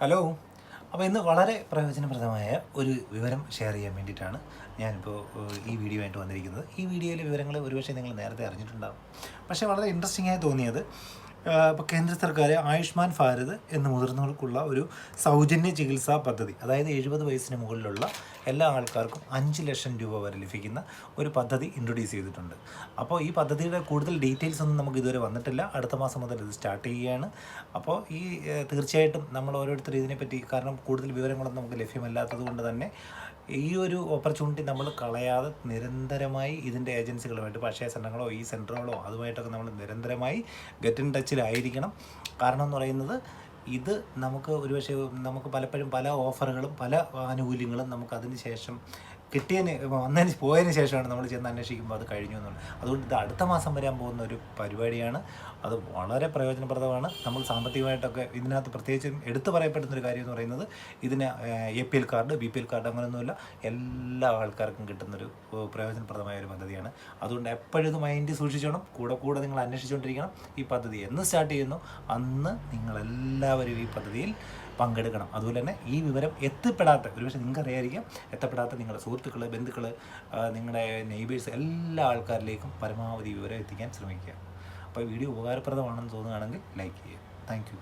Hello അപ്പോൾ ഇന്ന് വളരെ പ്രയോജനപ്രദമായ ഒരു വിവരം ഷെയർ ചെയ്യാൻ വേണ്ടിയിട്ടാണ് ഞാനിപ്പോൾ ഈ വീഡിയോ ആയിട്ട് വന്നിരിക്കുന്നത്. ഈ വീഡിയോയിലെ വിവരങ്ങൾ ഒരുപക്ഷെ നിങ്ങൾ നേരത്തെ അറിഞ്ഞിട്ടുണ്ടാകും പക്ഷേ വളരെ ഇൻട്രസ്റ്റിംഗ് ആയി തോന്നിയത് ഇപ്പോൾ കേന്ദ്ര സർക്കാർ ആയുഷ്മാൻ ഭാരത് എന്ന മുതിർന്നവർക്കുള്ള ഒരു സൗജന്യ ചികിത്സാ പദ്ധതി അതായത് എഴുപത് വയസ്സിന് മുകളിലുള്ള എല്ലാ ആൾക്കാർക്കും അഞ്ച് ലക്ഷം രൂപ വരെ ലഭിക്കുന്ന ഒരു പദ്ധതി ഇൻട്രൊഡ്യൂസ് ചെയ്തിട്ടുണ്ട്. അപ്പോൾ ഈ പദ്ധതിയുടെ കൂടുതൽ ഡീറ്റെയിൽസ് ഒന്നും നമുക്ക് ഇതുവരെ വന്നിട്ടില്ല. അടുത്ത മാസം മുതൽ ഇത് സ്റ്റാർട്ട് ചെയ്യുകയാണ്. അപ്പോൾ ഈ തീർച്ചയായിട്ടും നമ്മൾ ഓരോരുത്തർ ഇതിനെപ്പറ്റി കാരണം കൂടുതൽ വിവരങ്ങളൊന്നും നമുക്ക് ലഭ്യമല്ലാത്തത് കൊണ്ട് തന്നെ ഈ ഒരു ഓപ്പർച്യൂണിറ്റി നമ്മൾ കളയാതെ നിരന്തരമായി ഇതിന്റെ ഏജൻസികളുമായിട്ട് പക്ഷേ സെന്ററുകളോ ഈ സെന്ററുകളോ അതുമായിട്ടൊക്കെ നമ്മൾ നിരന്തരമായി ഗെറ്റ് ഇൻ ടച്ചിലായിരിക്കണം കാരണം എന്ന് പറയുന്നത് ഇത് നമുക്ക് ഒരുപക്ഷെ നമുക്ക് പലപ്പോഴും പല ഓഫറുകളും പല ആനുകൂല്യങ്ങളും നമുക്ക് അതിന് ശേഷം കിട്ടിയതിന് വന്നതിന് പോയതിന് ശേഷമാണ് നമ്മൾ ചെന്ന് അന്വേഷിക്കുമ്പോൾ അത് കഴിഞ്ഞു എന്നുള്ളത്. അതുകൊണ്ട് ഇത് അടുത്ത മാസം വരാൻ പോകുന്ന ഒരു പരിപാടിയാണ്. അത് വളരെ പ്രയോജനപ്രദമാണ്. നമ്മൾ സാമ്പത്തികമായിട്ടൊക്കെ ഇതിനകത്ത് പ്രത്യേകിച്ചും എടുത്തു പറയപ്പെടുന്ന ഒരു കാര്യം എന്ന് പറയുന്നത് ഇതിന് A P L card B P L card അങ്ങനെയൊന്നുമില്ല എല്ലാ ആൾക്കാർക്കും കിട്ടുന്നൊരു പ്രയോജനപ്രദമായ ഒരു പദ്ധതിയാണ്. അതുകൊണ്ട് എപ്പോഴും ഇത് മൈൻഡ് സൂക്ഷിച്ചോണം. കൂടെ കൂടെ നിങ്ങൾ അന്വേഷിച്ചുകൊണ്ടിരിക്കണം ഈ പദ്ധതി എന്ന് സ്റ്റാർട്ട് ചെയ്യുന്നു. അന്ന് നിങ്ങളെല്ലാവരും ഈ പദ്ധതിയിൽ പങ്കെടുക്കണം. അതുപോലെ തന്നെ ഈ വിവരം എത്തിപ്പെടാത്ത ഒരുപക്ഷെ നിങ്ങൾക്ക് അറിയാതിരിക്കാം എത്തപ്പെടാത്ത നിങ്ങളുടെ സുഹൃത്തുക്കൾ ബന്ധുക്കൾ നിങ്ങളുടെ നെയ്ബേഴ്സ് എല്ലാ ആൾക്കാരിലേക്കും പരമാവധി വിവരം എത്തിക്കാൻ ശ്രമിക്കുക. അപ്പോൾ വീഡിയോ ഉപകാരപ്രദമാണെന്ന് തോന്നുകയാണെങ്കിൽ ലൈക്ക് ചെയ്യുക. താങ്ക്